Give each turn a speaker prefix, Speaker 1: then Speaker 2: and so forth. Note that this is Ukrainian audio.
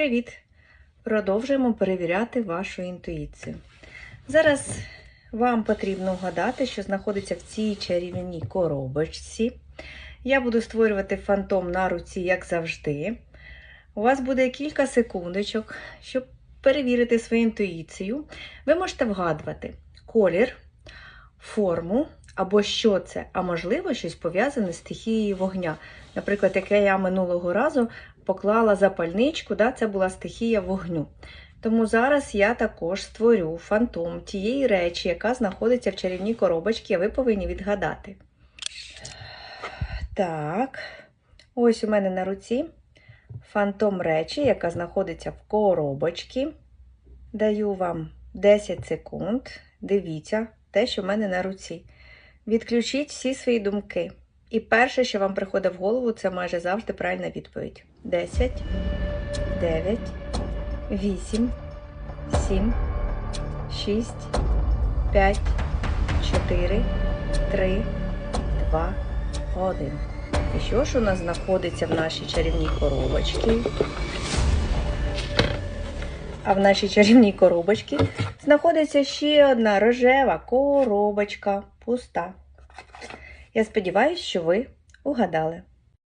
Speaker 1: Привіт! Продовжуємо перевіряти вашу інтуїцію. Зараз вам потрібно вгадати, що знаходиться в цій чарівній коробочці. Я буду створювати фантом на руці, як завжди. У вас буде кілька секундочок, щоб перевірити свою інтуїцію. Ви можете вгадувати колір, форму або що це, а можливо, щось пов'язане з стихією вогня. Наприклад, яке я минулого разу поклала запальничку, да, це була стихія вогню. Тому зараз я також створю фантом тієї речі, яка знаходиться в чарівній коробочці, а ви повинні відгадати. Так, ось у мене на руці фантом речі, яка знаходиться в коробочці. Даю вам 10 секунд. Дивіться те, що в мене на руці. Відключіть всі свої думки. І перше, що вам приходить в голову, це майже завжди правильна відповідь. 10, 9, 8, 7, 6, 5, 4, 3, 2, 1. І що ж у нас знаходиться в нашій чарівній коробочці? А в нашій чарівній коробочці знаходиться ще одна рожева коробочка, пуста. Я сподіваюся, що ви угадали.